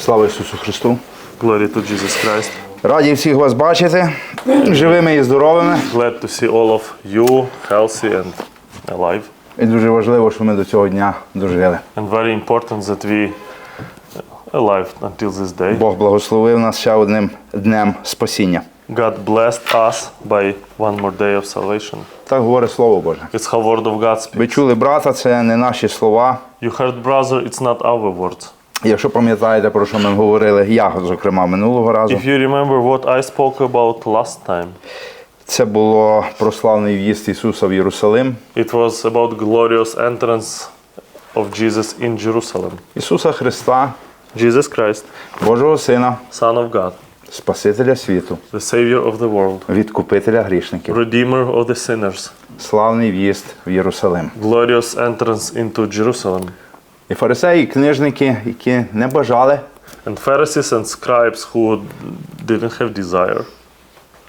Слава Ісусу Христу! Glory to Jesus Christ. Раді всіх вас бачити, живими і здоровими. Glad to see all of you healthy and alive. І дуже важливо, що ми до цього дня дожили. And very important that we alive until this day. Бог благословив нас ще одним днем спасіння. God blessed us by one more day of salvation. Так говорить Слово Боже. It's how word of God speaks. Ви чули брата, це не наші слова. You heard, brother, it's not our words. Якщо пам'ятаєте, про що ми говорили, я, зокрема, минулого разу, If you remember what I spoke about last time, це було про славний в'їзд Ісуса в Єрусалим. it was about glorious entrance of Jesus in Jerusalem. Ісуса Христа, Jesus Christ, Божого Сина, Son of God, Спасителя світу, the Savior of the world, відкупителя грішників. Redeemer of the sinners, Славний в'їзд в Єрусалим. glorious entrance into Jerusalem. І фарисеї, і книжники, які не бажали And Pharisees and scribes who didn't have desire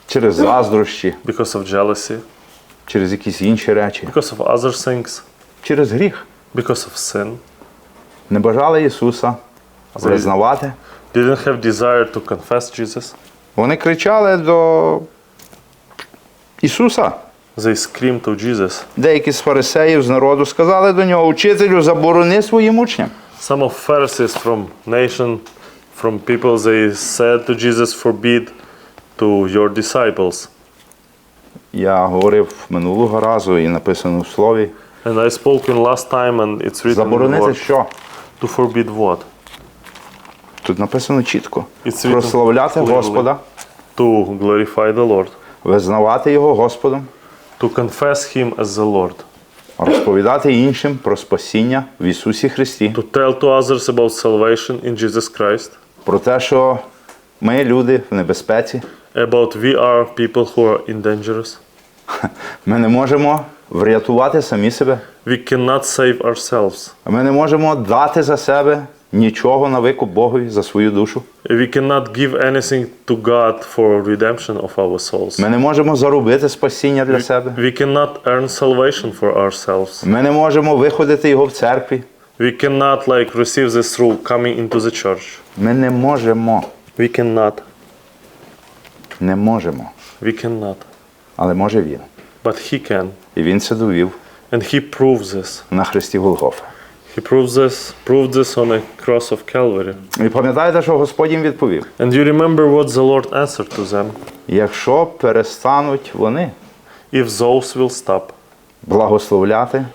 через заздрощі, because of jealousy, через якісь інші речі, because of other things, через гріх. because of sin, Не бажали Ісуса визнавати. didn't have desire to confess Jesus. Вони кричали до Ісуса. They screamed to Jesus. Деякі з фарисеїв з народу сказали до нього: Учителю, заборони своїм учням. Some of Pharisees from nation, from people, they said to Jesus, forbid to your disciples. Я говорив минулого разу і написано в слові. And I spoke in last time, and it's written in the word, що? to forbid what? Тут написано чітко. It's written Прославляти clearly. Господа, To glorify the Lord, визнавати Його Господом, to confess Him as the Lord, розповідати іншим про спасіння в Ісусі Христі, to tell to others about salvation in Jesus Christ, про те, що ми люди в небезпеці. about we are people who are in dangerous. Ми не можемо врятувати самі себе. We cannot save ourselves. Ми не можемо дати за себе нічого на викуп Богові за свою душу. We cannot give anything to God for redemption of our souls. Ми не можемо заробити спасіння для себе. We cannot earn salvation for ourselves. Ми не можемо виходити його в церкві. We cannot like receive this through coming into the church. Ми не можемо. We cannot. Не можемо. We cannot. Але може він. But He can. І він це довів And He proves this. на хресті Голгофа. He proves this, proved this on a cross of Calvary. І пам'ятаєте, що Господь їм відповів? And you remember what the Lord answered to them? Якщо перестануть вони If those will stop благословляти,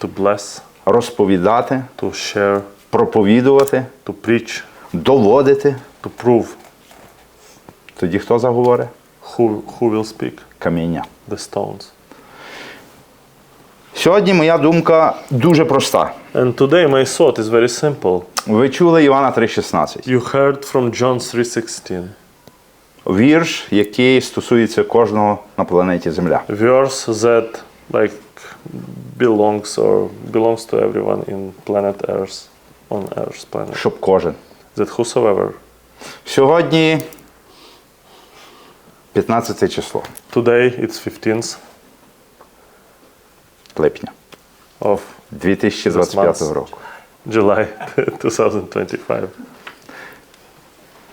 to bless, розповідати, to share, проповідувати, to preach, доводити, to prove, тоді хто заговорить? who, who will speak? Каміння. The stones. Сьогодні моя думка дуже проста. And today my thought is very simple. Ви чули Івана 3,16. You heard from John 3:16, Вірш, який стосується кожного на планеті Земля. verse that like belongs or belongs to everyone in planet Earth, on Earth's planet. Щоб кожен. That whosoever. Сьогодні 15 число Today it's 15th липня of 2025 року. July 2025.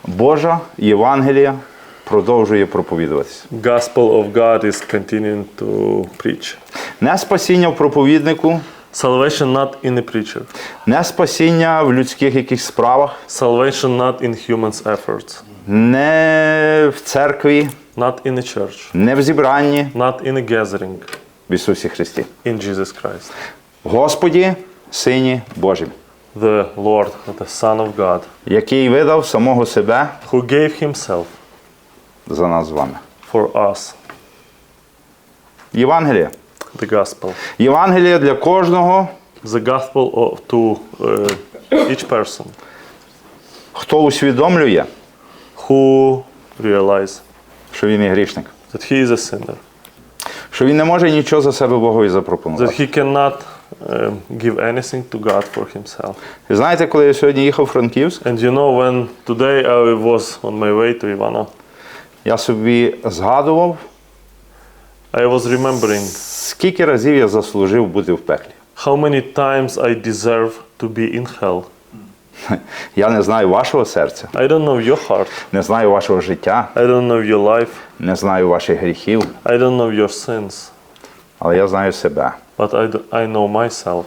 Божа Євангелія продовжує проповідуватися. Gospel of God is continuing to preach. Не спасіння в проповіднику, Salvation not in a preacher. не спасіння в людських якихось справах, Salvation not in humans' efforts. не в церкві, Not in a church. не в зібранні Not in a gathering. В Ісусі Христі. In Jesus Christ. Господі, Сині Божім, The Lord, the Son of God, який видав самого себе who gave himself за нас з вами. for us. Євангелія. The gospel. Євангелія для кожного, The gospel of, to uh, each person хто усвідомлює, who realize що він є грішник, that he is a sinner. Що він не може нічого за себе Богові запропонувати. That he cannot um, give anything to God for himself. Ви знаєте, коли я сьогодні їхав в Франківськ, And you know, when today I was on my way to Ivano, я собі згадував, I was remembering скільки разів я заслужив бути в пеклі. how many times I deserve to be in hell. Я не знаю вашого серця, I don't know your heart. не знаю вашого життя, I don't know your life. не знаю ваших гріхів, I don't know your sins. але я знаю себе. But I, I know myself.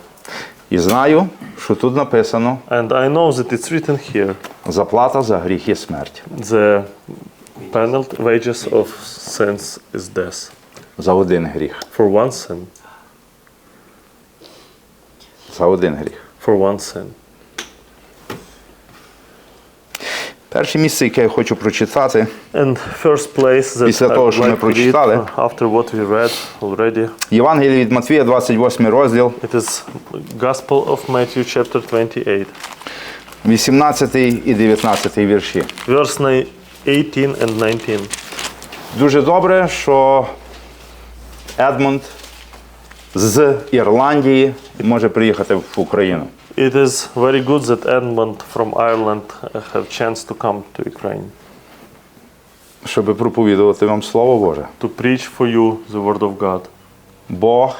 І знаю, що тут написано And I know that it's written here заплата за гріх є смерть. the penalty, wages of sins is death. За один гріх. For one sin. За один гріх. For one sin. Перше місце, яке я хочу прочитати, And first place that Після того, що ми прочитали. uh, after what we read already, Євангеліє від Матвія, 28 розділ, it is Gospel of Matthew chapter 28, 18 і 19 вірші. verse 18 and 19. Дуже добре, що Едмунд з Ірландії може приїхати в Україну. It is very good that Edmund from Ireland uh, have chance to come to Ukraine щоб проповідувати вам Слово Боже. to preach for you the word of God. Бог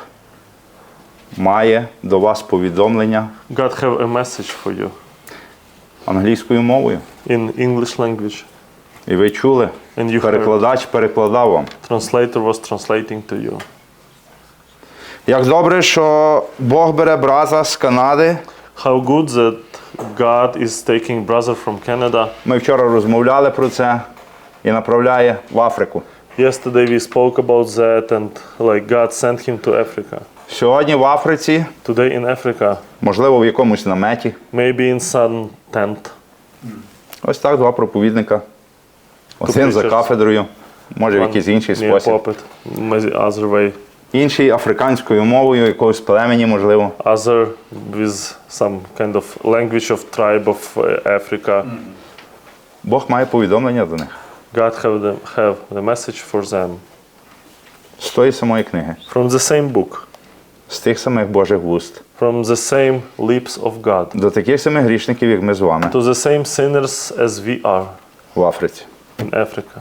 має до вас повідомлення God have a message for you англійською мовою. in English language. І ви чули, And you перекладач перекладав вам. translator was translating to you. Як добре, що Бог бере брата з Канади. How good that God is taking brother from Canada. Ми вчора розмовляли про це і направляє в Африку. Yesterday we spoke about that and like God sent him to Africa. Сьогодні в Африці, Today in Africa, можливо, в якомусь наметі. maybe in some tent. Ось так два проповідника. Один за preachers. кафедрою, може в якийсь інший near спосіб. pulpit, maybe other way. Інший африканською мовою, якогось племені, можливо. Other with some kind of language of tribe of uh, Africa. Бог має повідомлення до них God have the, have the message for them з тої самої книги, from the same book, з тих самих Божих вуст, from the same lips of God, до таких самих грішників, як ми з вами to the same sinners as we are в Африці. in Africa.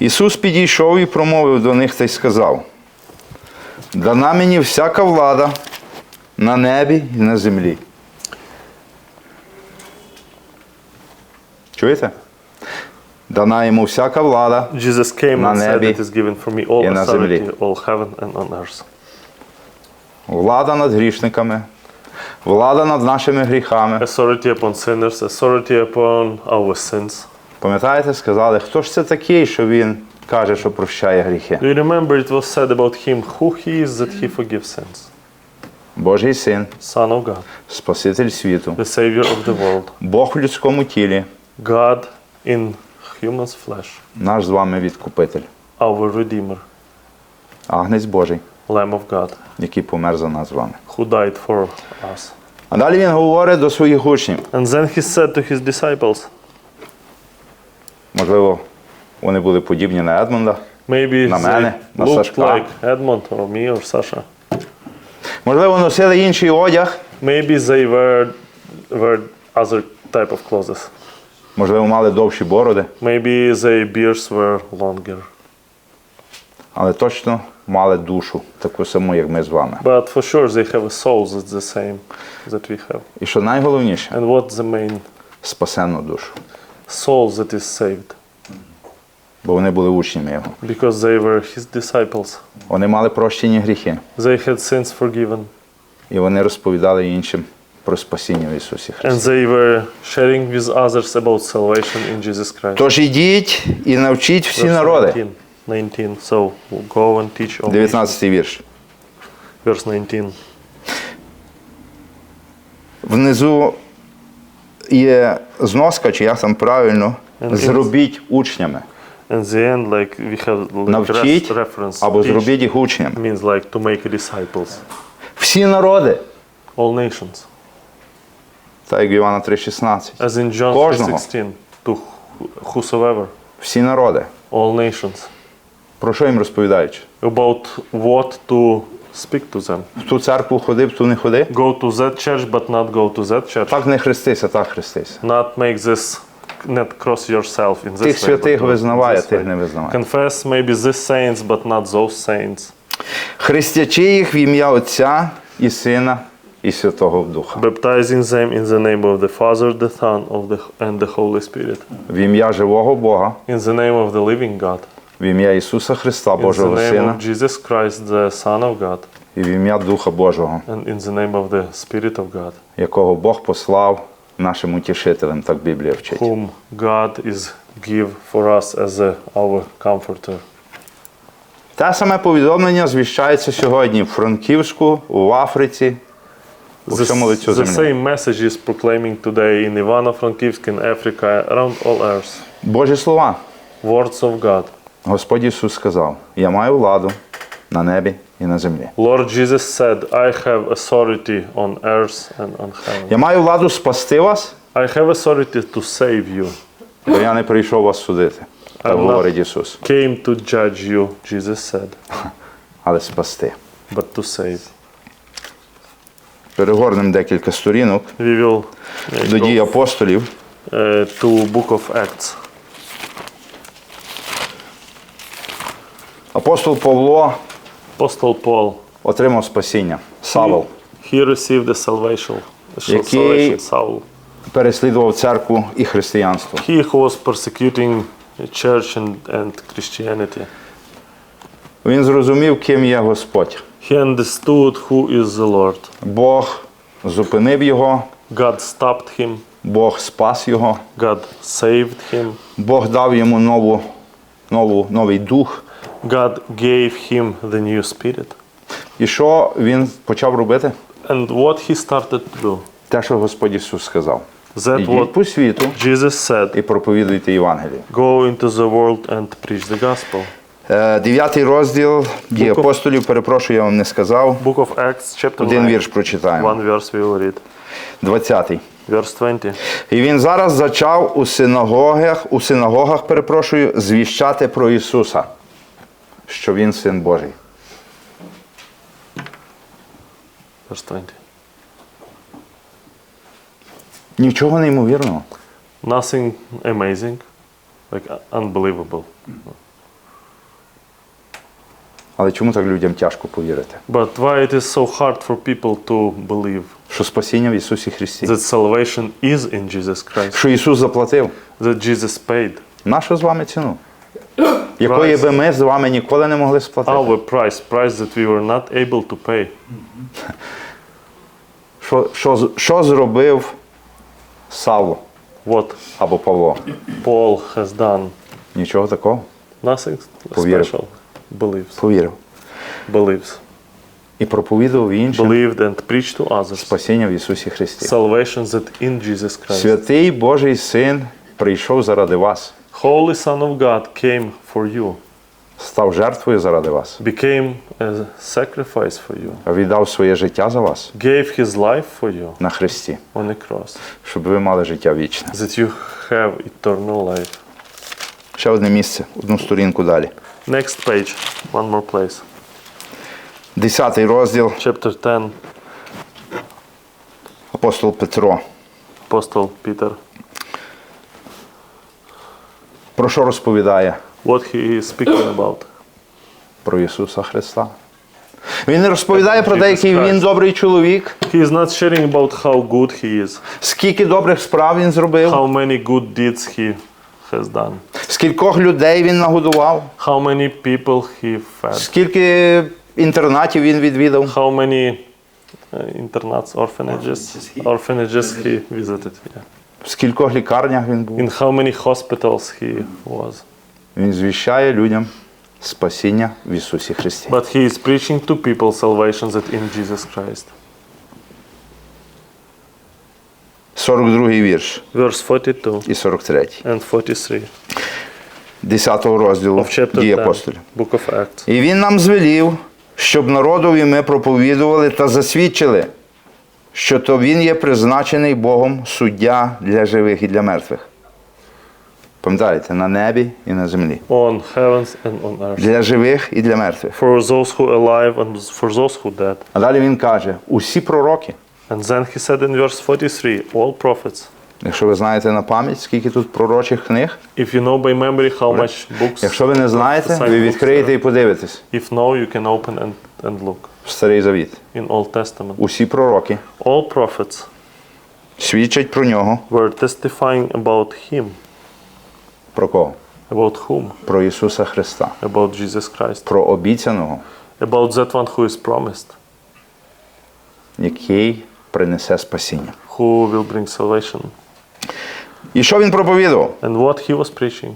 Ісус підійшов і промовив до них та й сказав: Дана мені всяка влада на небі і на землі. Чуєте? Дана йому всяка влада Jesus came На and said, небі It is given for me all і на землі. all heaven and on earth. Влада над грішниками, влада над нашими гріхами. Authority upon sinners, authority upon our sins. Пам'ятаєте, сказали, хто ж це такий, що він каже, що прощає гріхи? Do you remember it was said about him who he is that he forgives sins? Божий син, Son of God, Спаситель світу, the Savior of the world, Бог в людському тілі, God in human's flesh, наш з вами відкупитель, our Redeemer, агнець Божий, Lamb of God, який помер за нас з вами. who died for us. А далі він говорить до своїх учнів. And then he said to his disciples, Можливо, вони були подібні на Едмунда, maybe На they мене, на looked Сашка. like Edmund or me or Sasha. можливо, носили інший одяг, Maybe they were, were other type of clothes. можливо, мали довші бороди, Maybe their beards were longer. але точно мали душу, таку саму, як ми з вами. But for sure they have a soul that's the same that we have. І що найголовніше, And what's the main спасенну душу. Soul that is saved? Бо вони були учнями його. Because they were his disciples. Вони мали прощені гріхи, They had sins forgiven. і вони розповідали іншим про спасіння в Ісусі And they were sharing with others about salvation in Jesus Christ. Тож ідіть і навчіть всі народи. 19. 19. So go and teach all 19 вірш. Verse 19. Внизу є зноска, чи як там правильно, зробіть учнями. And the end, like we have like Навчіть reference. або зробіть їх учнями. means like to make disciples. Всі народи. All nations. Так як Івана 3,16. As in John Кожного. 3:16. To whosoever. Всі народи. All nations. Про що їм розповідають? About what to speak to them. В ту церкву ходи, в ту не ходи. Go to that church, but not go to that church. Так не хрестися, так хрестися. Not make this, not cross yourself in this Тих way. святих but визнавай, а this тих way. не визнавай. Confess maybe these saints, but not those saints. Хрестячи їх в ім'я Отця і Сина і Святого Духа. baptizing them in the name of the Father, the Son, of the and the Holy Spirit. В ім'я живого Бога, In the name of the living God. В ім'я Ісуса Христа, Божого Сина, Jesus Christ, the Son of God. і в ім'я Духа Божого, And in the name of the Spirit of God. якого Бог послав нашим утішителям, так Біблія вчить. Whom God is give for us as a, our comforter. Те саме повідомлення звіщається сьогодні в Франківську, в Африці, у всьому лицю землі. the same message is proclaiming today in Ivano-Frankivsk, in Africa, around all earth. Божі слова. Words of God. Господь Ісус сказав: Я маю владу на небі і на землі. Lord Jesus said, I have authority on earth and on heaven. Я маю владу спасти вас, I have authority to save you. бо я не прийшов вас судити. Так говорить Ісус. Came to judge you, Jesus said, Але спасти. but to save. Перегорнемо декілька сторінок We will uh, до дій апостолів. uh, to Book of Acts. Апостол Павло Apostle Paul, отримав спасіння. Савол he received the salvation. Який- salvation Saul. переслідував церкву і християнство. He who was persecuting the church and, and Christianity. Він зрозумів, ким є Господь. He understood who is the Lord. Бог зупинив його, God stopped him. Бог спас його, God saved him. Бог дав йому нову, нову, новий дух. God gave him the new spirit. І що він почав робити? And what he started to do? Те, що Господь Ісус сказав. That Ідіть по світу Jesus said. і проповідуйте Євангеліє. Go into the world and preach the gospel. Е, Дев'ятий розділ дії апостолів, перепрошую, я вам не сказав. Book of Acts, chapter Один вірш прочитаємо. One verse we will read. Двадцятий. Verse 20. І він зараз зачав у синагогах, у синагогах, перепрошую, звіщати про Ісуса, що Він син Божий. Нічого неймовірного. Nothing amazing, like unbelievable. Але чому так людям тяжко повірити? But why it is so hard for people to believe Що спасіння в Ісусі Христі? that salvation is in Jesus Christ, Що Ісус заплатив? that Jesus paid Нашу з вами ціну? Якої би ми з вами ніколи не могли сплатити? our price, price that we were not able to pay. Що, що, що зробив Савло What або Павло? Paul has done, Нічого такого. nothing Повірив. special. Believes, Повірив. believes, І проповідував іншим believed and preached to others спасіння в Ісусі Христі. salvation that in Jesus Christ. Святий Божий Син прийшов заради вас, Holy Son of God came for you, став жертвою заради вас, became a sacrifice for you, віддав своє життя за вас gave his life for you на Христі, on the cross, щоб ви мали життя вічне. that you have eternal life. Ще одне місце, одну сторінку далі. Next page, one more place. Десятий розділ, Chapter 10, апостол Петро. Apostle Peter. Про що розповідає? What he is speaking about. Про Ісуса Христа. Він не розповідає про те, який він добрий чоловік, He is not sharing about how good he is, скільки добрих справ він зробив, how many good deeds he has done, скількох людей він нагодував, how many people he fed, скільки інтернатів він відвідав. how many uh, internats, orphanages, orphanages he visited, yeah. В скількох лікарнях він був. in how many hospitals he was. Він звіщає людям спасіння в Ісусі Христі. But he is preaching to people salvation that in Jesus Christ. 42 вірш Verse 42 і 43. and 43 10 розділу дії апостолів. book of Acts. І він нам звелів, щоб народові ми проповідували та засвідчили, що то він є призначений Богом суддя для живих і для мертвих. Пам'ятаєте, на небі і на землі. On heavens and on earth. Для живих і для мертвих. For those who alive and for those who dead. А далі він каже: усі пророки, And then he said in verse 43, all prophets. якщо ви знаєте на пам'ять, скільки тут пророчих книг, If you know by memory how much books, якщо ви не знаєте, ви відкриєте і подивитесь. if no, you can open and, and look. Старий Завіт. in Old Testament. Усі пророки All prophets свідчать про нього. were testifying about him. Про кого? About whom? Про Ісуса Христа. About Jesus Christ. Про обіцяного, About that one who is promised, який принесе спасіння. who will bring salvation. І що він проповідував? And what he was preaching.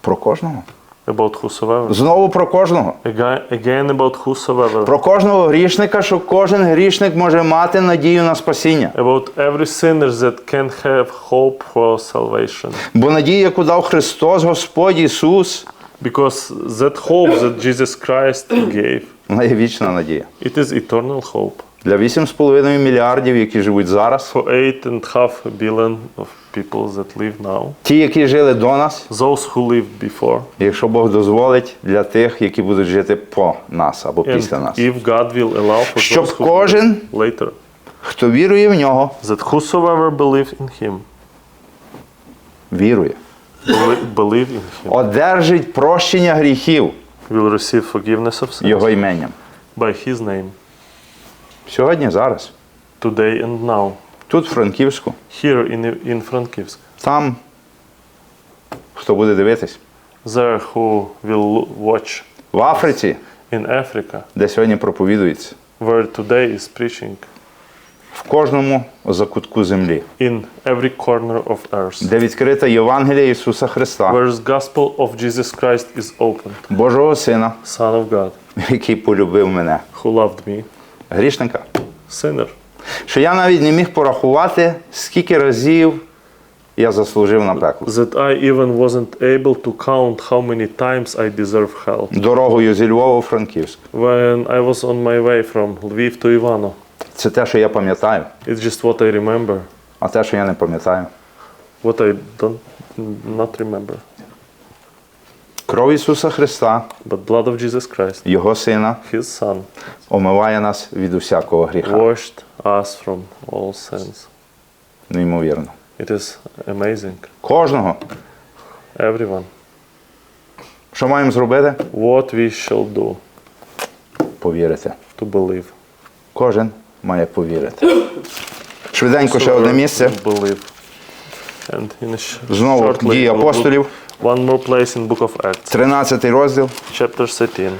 Про кожного. About whosoever. Знову про кожного. Again, about whosoever. Про кожного грішника, що кожен грішник може мати надію на спасіння. About every sinner that can have hope for salvation. Бо надія, яку дав Христос, Господь Ісус, Because that hope that Jesus Christ gave, вона є вічна надія. it is eternal hope. Для 8,5 мільярдів, які живуть зараз, For eight and half billion of people that live now, ті, які жили до нас, those who lived before, якщо Бог дозволить, для тих, які будуть жити по нас або and після нас. if God will allow for Щоб those who кожен, later, хто вірує в нього, that whosoever believe in Him, вірує, belie- believe in Him, одержить прощення гріхів will receive forgiveness of sins Його іменням. by His name, Сьогодні, зараз, today and now, тут, в Франківську, here in, in Frankivsk. там, хто буде дивитись, There who will watch в Африці, in Africa, де сьогодні проповідується, where today is preaching, в кожному закутку землі, in every corner of earth, де відкрита Євангелія Ісуса Христа, where the gospel of Jesus Christ is opened, Божого Сина, Son of God, який полюбив мене, who loved me, грішника. sinner, Що я навіть не міг порахувати, скільки разів я заслужив на пекло. that I even wasn't able to count how many times I deserve hell. Дорогою зі Львова у Франківськ. When I was on my way from Lviv to Ivano, Це те, що я пам'ятаю, it's just what I remember. а те, що я не пам'ятаю. What I don't not remember. Кров Ісуса Христа, But blood of Jesus Christ, Його Сина, His Son, омиває нас від усякого гріха. washed us from all sins. Неймовірно. It is amazing. Кожного. Everyone. Що маємо зробити? What we shall do Повірити. to believe. Кожен має повірити. Швиденько ще одне місце. Believe. And in a sh- Знову shortly, дії we'll апостолів, One more place in Book of Acts, 13 розділ. chapter 13.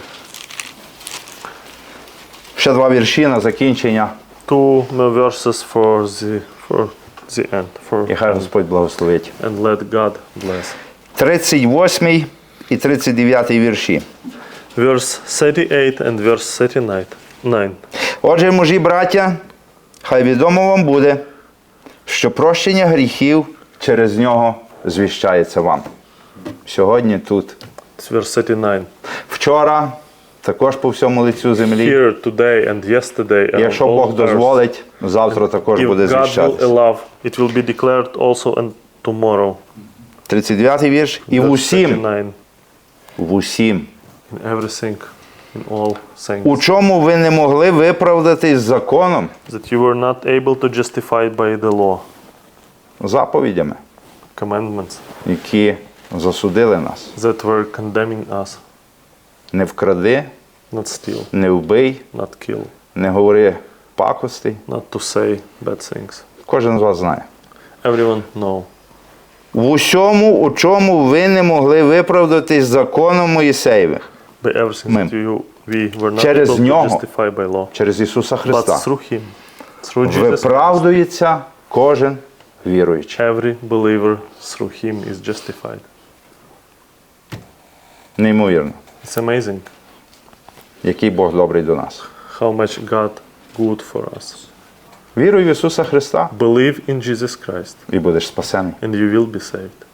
Ще два вірші на закінчення. Two more verses for the for the end. For І хай Господь благословить. and let God bless. 38 і 39 вірші. Verse 38 and verse 39. Nine. Отже, мужі, браття, хай відомо вам буде, що прощення гріхів через нього звіщається вам. Сьогодні тут. It's 39. Вчора також по всьому лицю землі. Here today and yesterday and Якщо Бог дозволить, завтра також буде звіщатися. allow, it will be declared also and tomorrow. 39 вірш. І в усім, в усім, In everything, in all things. у чому ви не могли виправдатись законом, that you were not able to justify by the law, заповідями, commandments які засудили нас. that were condemning us. Не вкради, Not steal, не вбий, not kill, не говори пакостей. not to say bad things. Кожен з вас знає. Everyone know. В усьому, у чому ви не могли виправдатись законом Моїсеєвих By everything Ми. that you, we were not Через able нього. to justify by law. через Ісуса But Христа. through Him, through Jesus, Виправдується кожен віруючий. every believer through Him is justified. Неймовірно, It's amazing який Бог добрий до нас. how much God good for us. Віруй в Ісуса Христа Believe in Jesus Christ і будеш спасений. and you will be saved.